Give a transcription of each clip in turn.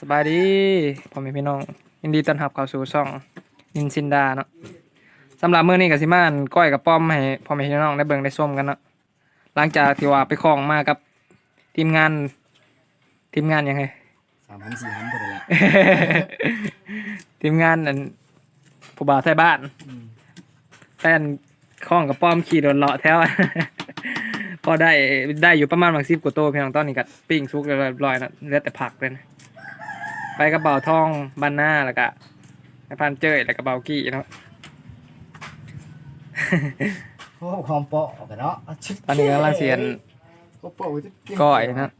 สบายดีพ่อแม่พี่น้องยินดีต้อนรับเข้าสู่ช่องนินซินดาเนาะสำหรับมื้อนี้ก็สิมาอั่นก้อยกับป้อมให้พ่อแม่พี่น้องได้เบิ่งได้ชมกันเนาะหลังจากที่ว่าไปคล้องมากับทีมงานทีมงานยังไง สามพันสี่พันก็ได้ละทีมงานอันผู้บ่าวไทยบ้านแฟนคล้องกับป้อมขี่รถเลาะแถว พอได้ได้อยู่ประมาณบางสิบกว่าโตวพี่น้องตอนนี้ก็ปิ้งซุกเรียบร้อยแล้วเหลือแต่ผักเลยนะ ไปกระเป๋าทองบันหน้าแล้วก็ไอ้พันเจยแล้วก็เบากี้เนาะ โอ้ความเปาะกันเนาะะชิบตอนนี้กำลังเสียนความเปาะจะเงก้อยนะ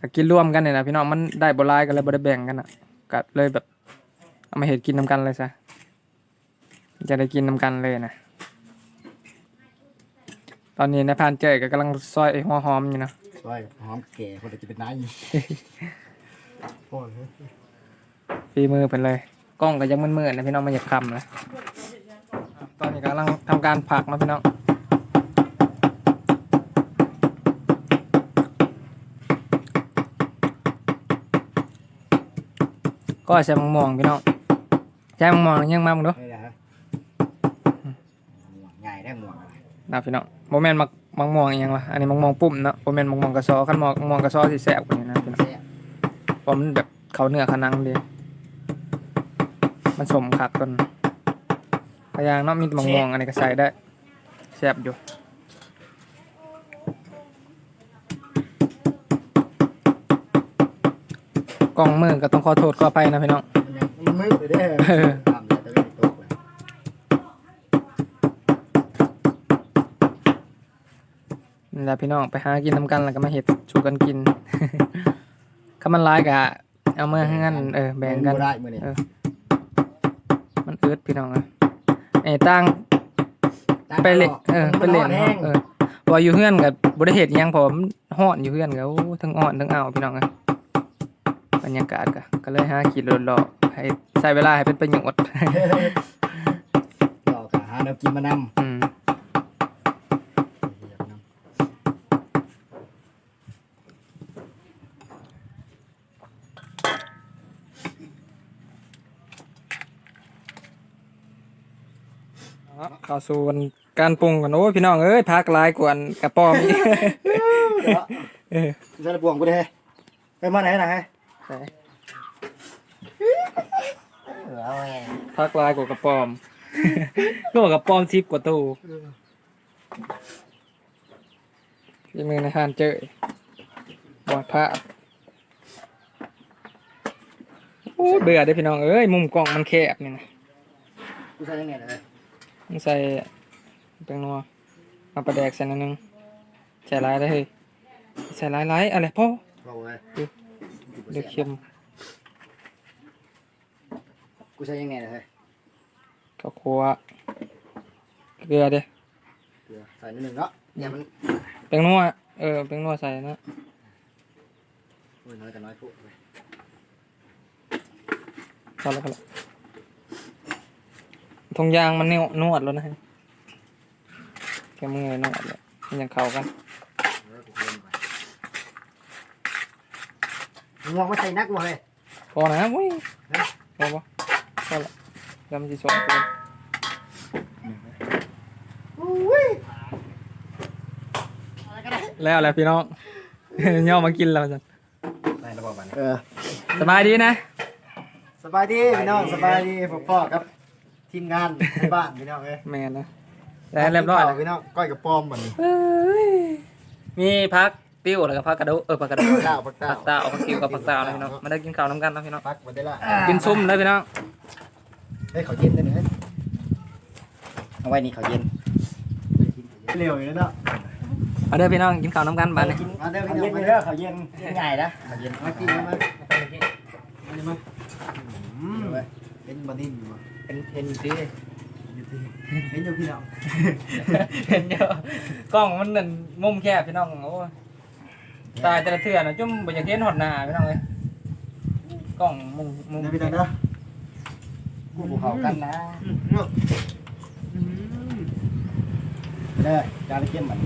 ก็กินร่วมกันเนี่ยนะพี่น้องมันได้บรายกันเลยบได้แบ่งกันอะก็เลยแบบเอามาเห็ดกินน้ำกันเลยซะจะได้กินน้ำกันเลยนะตอนนี้นายพรานเจยก็กำลังซอยไอ้หัวหอมอยู่เนาะ ช่วยหอมแก่คนจะเป็นนาย โอ้ยฝีมือเป็นเลยกล้องก็ยังมืดๆนะพี่น้องมาเหยียบคำนะตอนนี้กำลังทำการผักนะพี่น้องก็ใส่มังม่วงพี่น้องใช้มังม่วงยังมามึงดูนี่นะฮะหมวกง่ายได้หมวกอะไรนะพี่น้องโมเมนต์มักมังม่วงอิหยังวะอันนี้มังม่วงปุ่มเนาะโมเมนต์มังม่วงกระซอขันมองมังม่วงกระซอสิแสบกว่า เพราะมันแบบเขาเนื้อขานังดีมันสมคักต้นพยางเนาะมีแต่มังม่วงอันนี้ก็ใส่ได้แสบอยู่กล้องมือก็ต้องขอโทษขออภัยนะพี่น้องมันยังมันมืดเลยเด้อเออตามเลยแต่ไม่ได้ตกเลยนี่แหละพี่น้องไปหากินทำกันแล้วก็มาเห็ดชูกันกิน ถ้ามันร้ายกะเอาเมื่อให้งั้นเออแบ่งกันบ่ได้มื้อนี้เออมันอืดพี่น้องเออไอ้ตั้งไปเล่นเออไปเล่นแห้งเออว่าอยู่เฮือนกับบริเหตุยังผมฮ้อนอยู่เฮือนกับทั้งอ่อนทั้งอ่าวพี่น้องเอ้ยบรรยากาศก็ก็เลยหาขีดรถๆให้ใช้เวลาให้เป็นประโยชน์ เราก็หาแนวกินมานำ อืม เข้าสู่วันการปรุงกันโอ้ยพี่น้องเอ้ยพักหลายกวนกระป๋อมอีกเออจะได้บวงกูได้ไปมาไหนนะฮะใช่เอาไงพักหลายกว่ากระป๋อมก็กระป๋อมชิปกว่าตู้ยังมือในหานเจอบอดผ้าโอ้ยเบื่อเด้อพี่น้องเอ้ยมุมกล้องมันแคบนี่นะกูใส่ยังไงเลย มันใส่แป้งนัวมาประแดกใส่นิดนึงใส่หลายได้เฮ้ยใส่หลายหลายอะไรพ่อบอกเลยเดือดเค็มกูใส่ยังไงเลยข้าวคั่วเกลือเด้อเกลือใส่นิดหนึ่งเนาะอย่ามันแป้งนัวเออแป้งนัวใส่นะโอ้ยน้อยแต่น้อยพูดเลยพอแล้วพอแล้ว ทงยางมันเนี่นวดแล้วนะฮะแค่มือนวดเลยมันยังเข้ากันเออกูเล่นไปมึงมองว่าใส่นักวะเลยพอนะเว้ยพอปะพอละแล้วมันจะสองคนอุ้ยแล้วแหละพี่น้องย่อมากินแล้วจ้ะได้ระบบมันเออสบายดีนะ สบายดีพี่น้องสบายดีพ่อพ่อครับ ทีมงานในบ้านพี่น้องเอ้ยแมนนะแล้วเรียบร้อยแล้วพี่น้องก้อยกับป้อมมันเอ้ยมีพักติ้วแล้วก็พักกระโดดเออพักกระโดดข้าวปักตาผักตาเอาผักติ้วกับผักตานะพี่น้องมาได้กินข้าวน้ำกันนะพี่น้องพักมาได้ละกินซุ่มเลยพี่น้องเฮ้ยเขาเย็นได้ไหมเอาไว้นี่เขาเย็นเร็วอยู่แล้วเนาะเอาเด้อพี่น้องกินข้าวน้ำกันบ้านนี้มาเด้อพี่น้องมาเด้อเขาเย็นง่ายนะเขาเย็นมากินมาอืมเป็นบอดี้อยู่ เป็นเห็นสิเป็นอยู่พี่น้องเห็นเยอะกล้องมันนั่นมุมแคบพี่น้องโอ้ยตายแต่ละเทื่อนะจุ่มบ่อยากเห็นหอดหน้าพี่น้องเลยกล้องมุมมุมเด้อพี่น้องเด้อกูเขากันนะเด้อจานเยี่ยมมัน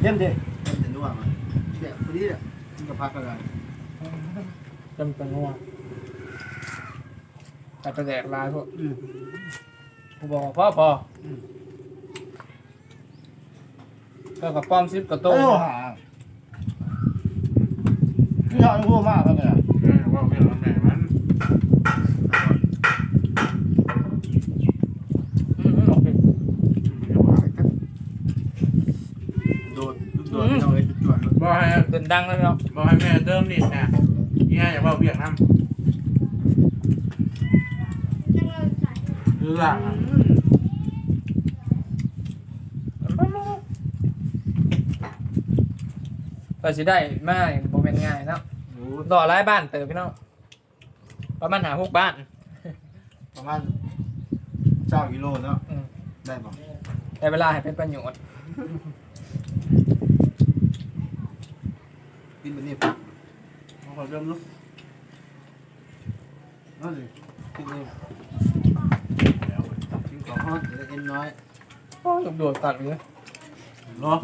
เยี่ยมดิเยี่ยมดินัวมาเดี๋ยพอดีอะก็พักกันเลยจำเป็นว่า แต่ไปแดกลายพวกอืม กูบอกว่าพ่อพออก็กับป้อมซิปกับโต้โอ้หาพี่ชายรู้มากแล้วเนี่ยแม่ว่าเพื่อนแม่มันอืมโอเคโดนโดนเอาเลยจวดบอกให้เดินดังเลยเนาะบอกให้แม่เติมนิดนะยี่ห้าอย่าว่าเบียกน้ำ คือหลังอะก็สิได้มาโมเมนง่ายเนาะโอ้ต่อหลายบ้านเติมพี่น้องประมาณหาหกบ้าน ประมาณเจ้ากิโลเนาะอืมได้ป่ะแต่เวลาให้เป็นประโยชน์กินแบบนี้ปุ๊บขอเติมลูกนั่นเลยกินเลยกิน ของทอดจะได้เอ็นน้อยโอ้ยโดดตัดเลยรอ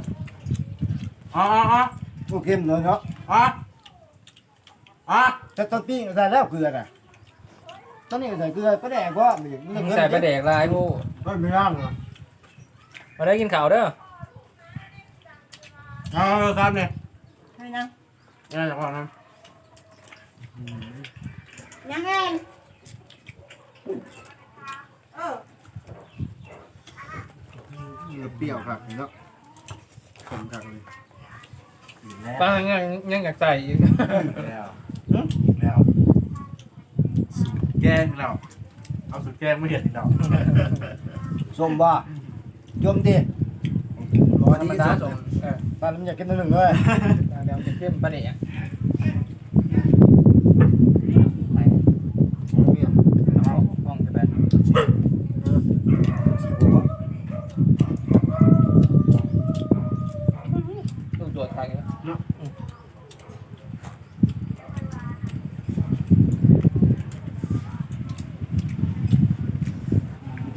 อ๋ออ๋ออ๋อพวกเข้มเลยเนาะอ๋ออ๋อแต่ตอนปิ้งใส่แล้วเกลือน่ะตอนนี้ใส่เกลือปลาแดกว่ามันมึงใส่ไปแดกลายผู้ไม่ไม่ร่างเหรอมาได้กินข้าวเด้อเอาครับเนี่ยให้นะนี่จะพอนะยังไงเออ เปรี้ยวครับเนาะขมครับเลยป้ายังยังอยากใส่อีกแล้วแล้วสูตรแกงเราเอาสูตรแกงไม่เห็นเราส้มบ่ยมดิรอธรดีรมส้ดามสมเออตอนนี้อยากกินตัวหนึ่งเลยเดี๋ยวจะเข้มปะเนี่ยเนี่ย ห้องจะแบบลูกโดดตัดกันนะ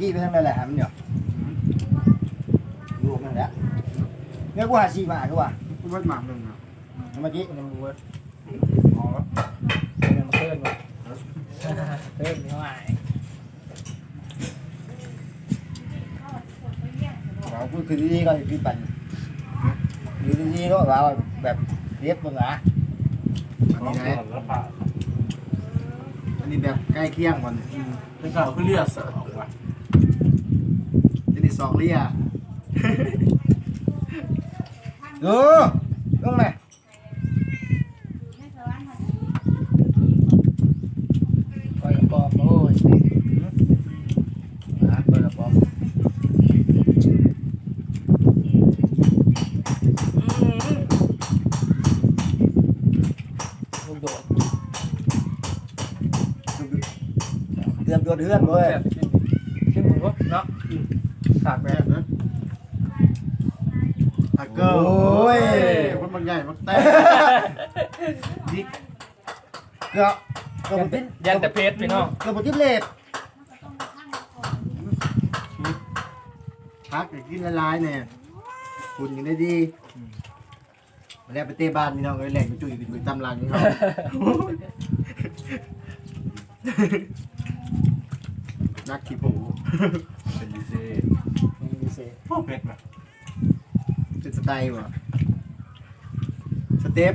กี่ ไปทางไหนแหลมันเนี่ยดูมันแล้วเนี่ยกูหาสี่บาทกูว่ะกูไม่หมักหนึ่งนะเมื่อกี้มันยังบวชอ๋อมันมาเพิ่มมาเพิ่มเท่าไหร่เราพูดคือดีๆก็คือปั่นอยู่ดีๆก็เราแบบเรียบมันนะอันนี้สนะอนแล้วป่ะอันนี้แบบใกล้เคียงก่อนเป็นเก่าคือเรียกเสออกว่ะ จะได้สองเลียเออลงไหมให้สวรรค์มาปล่อยกระป๋อมโอ้ยนะปล่อยกระป๋อมลูกโดดเดือนตัวเดือนเลยแบบขึ้น มือวะเนาะขากแบแบบบนั้นฮักเกอร์โอ้ยคนบางใหญ่บางแต่ดิเกือบเกือบติดยันแต่เพชรพี่น้อง เกือบติดเลดพักกินละลายเนี่ยคุณยังได้ดีมาแล้วไปเตะบ้านพี่น้องเลยแหลกไปจุยไปจุยตำรังของเขานักขี่ผูเป็นดีเซ่ พวกเป็ดแบบเป็นสไตล์วะสเต็ป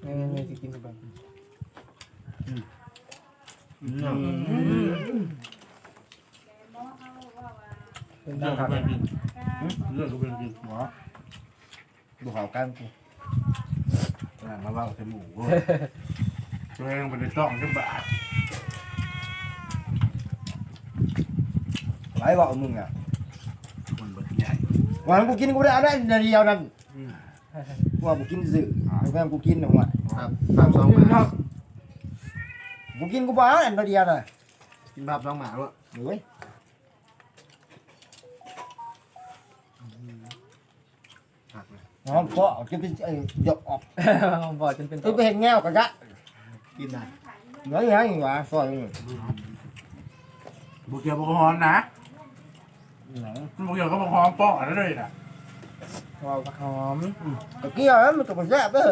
ไม่ไม่ไม่จะกินแบบเป็นเลืดัองกครับเป็นดินเลือกก็เป็นดินหัวดูเขากันกูแต่มาว่าใส่หมูตัวเองเป็นต้องจังบาท ไรบอกมึงอะมันเบิดใหญ่วันกูกินกูได้เอาได้นาทีเดียวนั่นว่ากูกินสื่อแม่กูกินหนึ่งว่ะครับภาพสองหมากูกินกูบ้าอันเดียวน่ะกินภาพสองหมาวะเฮ้ยน้องก็จะเป็นเอ้ยหยกออกบอกจนเป็นคือไปเห็นแง่วกันกะกินได้เนื้อยังอยู่วะซอยบุกเกียวบุกฮอนนะ หนังมันบอกเกี่ยวกับหอมป้องอะไรเลยนะว้าวผักหอมตะเกียบมันก็บ่แซ่บเด้อ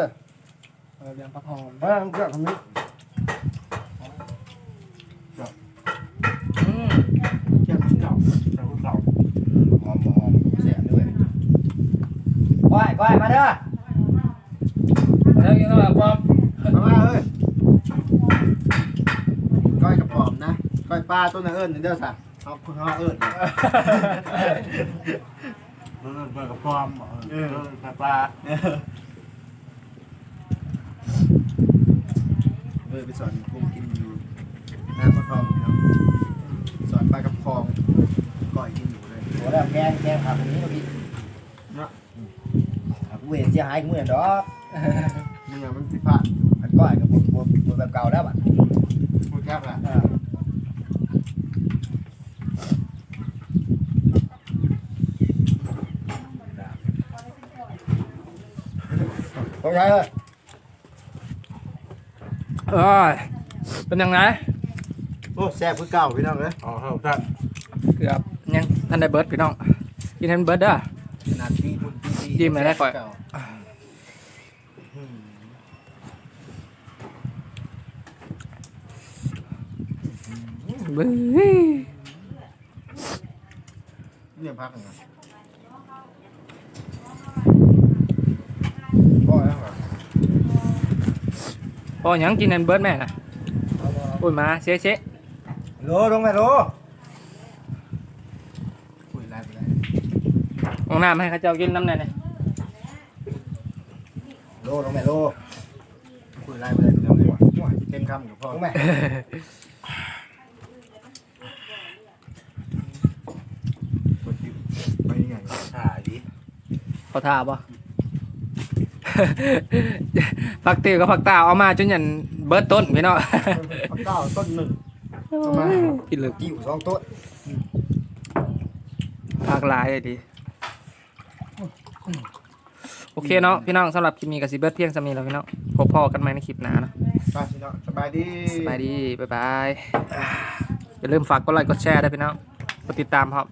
เออเรื่องผักหอมเออมันก็ทำนี้อืมเกี่ยวกับเก่าเกี่ยวกับเก่าหอมหอมแซ่บด้วยก้อยก้อยมาเด้อแล้วกินข้าวปอมมามาเอ้ยก้อยกระป๋อมนะก้อยปลาตัวน่ะเอิ้นเด้อซะ เอาเพิ่นเฮาเอิ้นเออเกี่ยวกับปลอมเออปลาปลาเอ้ยไปสอนกุ้งกินอยู่หน้าปลาทองเนาะสอนปลากระพองก้อยกินอยู่เลยโอ้แล้วแกงแกงผักนี้เนาะพี่เนาะผักเวรเสียหายกูเหมือนดอกนี่มันผิพลาดอันก้อยกับบวบวแบบเก่าแล้วบัดพูดแคบแหละ อ่าต้องใช้เลยเออเป็นยังไงโอ้แซ่บคือเก่าพี่น้องเลยอ๋อครับท่านเกือบยังทันได้เบิร์ดพี่น้องกินทันเบิร์ดเด้อขนาดที่พุ่นที่ที่จิ้มอะไรได้ก่อนเาอืมเบ้ยเนี่ยพักหนึ่งอะพ่อแล้วเหรอ พอหยังกินทันเบิร์ดแม่น่ะโอ้ยมาเชะเชะโลลงไปโลคุยไล่ไปเลยห้องน้ำให้เขาเจ้ากินน้ำแน่เนี่ยโลลงไปโลคุยไล่ไปเลยเดี๋ยวเลยเต็มคำกับพ่อลงไปไปยังไงถ่ายดิเขาท่าปะ ผักเตียวกับผักตาวเอามาจนยันเบิร์ดต้นพี่น้องพักเก้าต้นหนึ่งกินเลยจิ้วสองต้นผักหลายเลยดีโอเคเนาะพี่น้องสำหรับคลิปนี้กับซิเบิร์ดเพียงสามีแล้วพี่น้องพบพ่อกันใหม่ในคลิปหน้าเนาะไปพี่น้องสบายดีสบายดีบ๊ายบายอย่าลืมฝากกดไลค์กดแชร์ด้วยพี่น้องกดติดตามครับ